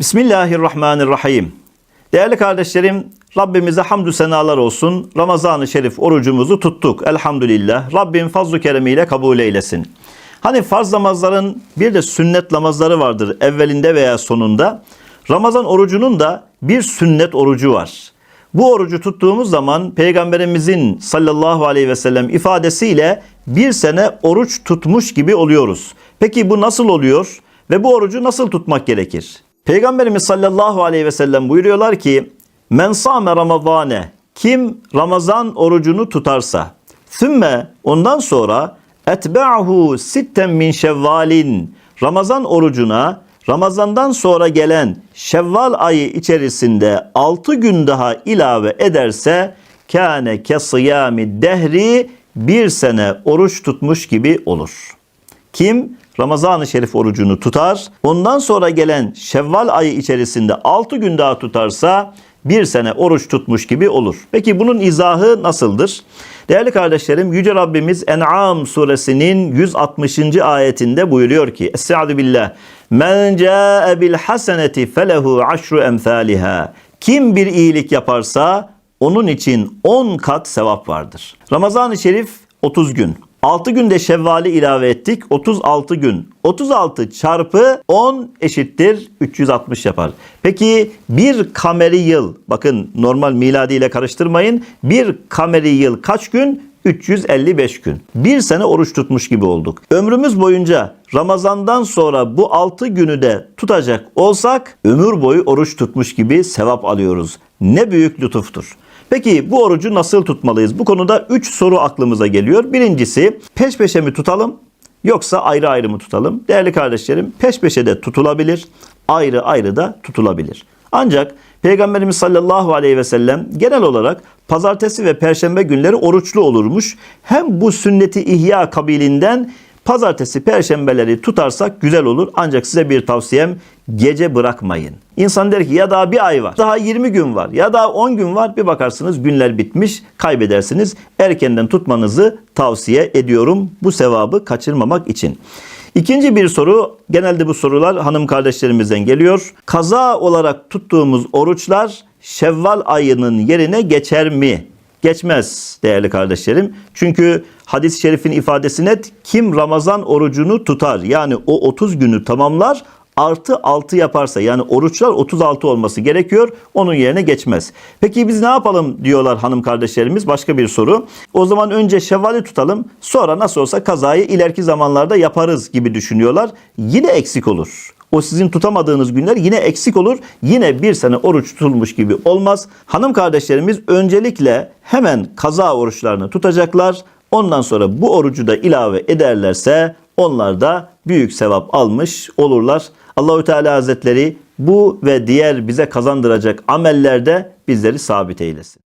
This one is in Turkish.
Bismillahirrahmanirrahim. Değerli kardeşlerim, Rabbimize hamdü senalar olsun. Ramazan-ı Şerif orucumuzu tuttuk. Elhamdülillah. Rabbim fazl-ı keremiyle kabul eylesin. Hani farz namazların bir de sünnet namazları vardır evvelinde veya sonunda. Ramazan orucunun da bir sünnet orucu var. Bu orucu tuttuğumuz zaman Peygamberimizin sallallahu aleyhi ve sellem ifadesiyle bir sene oruç tutmuş gibi oluyoruz. Peki bu nasıl oluyor ve bu orucu nasıl tutmak gerekir? Peygamberimiz sallallahu aleyhi ve sellem buyuruyorlar ki Men sâme ramazâne kim Ramazan orucunu tutarsa Sümme ondan sonra etbe'ahu sitten min şevvalin Ramazan orucuna Ramazandan sonra gelen Şevval ayı içerisinde 6 gün daha ilave ederse kâne ke sıyami dehri bir sene oruç tutmuş gibi olur. Kim Ramazan-ı Şerif orucunu tutar, ondan sonra gelen Şevval ayı içerisinde 6 gün daha tutarsa bir sene oruç tutmuş gibi olur. Peki bunun izahı nasıldır? Değerli kardeşlerim Yüce Rabbimiz En'am suresinin 160. ayetinde buyuruyor ki Estaizu billah Men ca'e bil haseneti felehu aşru emthaliha Kim bir iyilik yaparsa onun için 10 kat sevap vardır. Ramazan-ı Şerif 30 gün. 6 günde Şevval'i ilave ettik. 36 gün. 36 çarpı 10 eşittir 360 yapar. Peki bir kameri yıl bakın normal miladi ile karıştırmayın. Bir kameri yıl kaç gün? 355 gün. Bir sene oruç tutmuş gibi olduk. Ömrümüz boyunca Ramazandan sonra bu 6 günü de tutacak olsak ömür boyu oruç tutmuş gibi sevap alıyoruz. Ne büyük lütuftur. Peki bu orucu nasıl tutmalıyız? Bu konuda 3 soru aklımıza geliyor. Birincisi peş peşe mi tutalım yoksa ayrı ayrı mı tutalım? Değerli kardeşlerim peş peşe de tutulabilir, ayrı ayrı da tutulabilir. Ancak Peygamberimiz sallallahu aleyhi ve sellem genel olarak pazartesi ve perşembe günleri oruçlu olurmuş. Hem bu sünneti ihya kabilinden pazartesi, perşembeleri tutarsak güzel olur. Ancak size bir tavsiyem gece bırakmayın. İnsan der ki ya daha bir ay var, daha 20 gün var, ya daha 10 gün var. Bir bakarsınız günler bitmiş, kaybedersiniz. Erkenden tutmanızı tavsiye ediyorum bu sevabı kaçırmamak için. İkinci bir soru, genelde bu sorular hanım kardeşlerimizden geliyor. Kaza olarak tuttuğumuz oruçlar Şevval ayının yerine geçer mi? Geçmez değerli kardeşlerim. Çünkü hadis-i şerifin ifadesi net. Kim Ramazan orucunu tutar yani o 30 günü tamamlar artı 6 yaparsa yani oruçlar 36 olması gerekiyor. Onun yerine geçmez. Peki biz ne yapalım diyorlar hanım kardeşlerimiz. Başka bir soru. O zaman önce şevvali tutalım. Sonra nasıl olsa kazayı ileriki zamanlarda yaparız gibi düşünüyorlar. Yine eksik olur. O sizin tutamadığınız günler yine eksik olur. Yine bir sene oruç tutulmuş gibi olmaz. Hanım kardeşlerimiz öncelikle hemen kaza oruçlarını tutacaklar. Ondan sonra bu orucu da ilave ederlerse onlar da büyük sevap almış olurlar. Allahü Teala Hazretleri bu ve diğer bize kazandıracak amellerde bizleri sabit eylesin.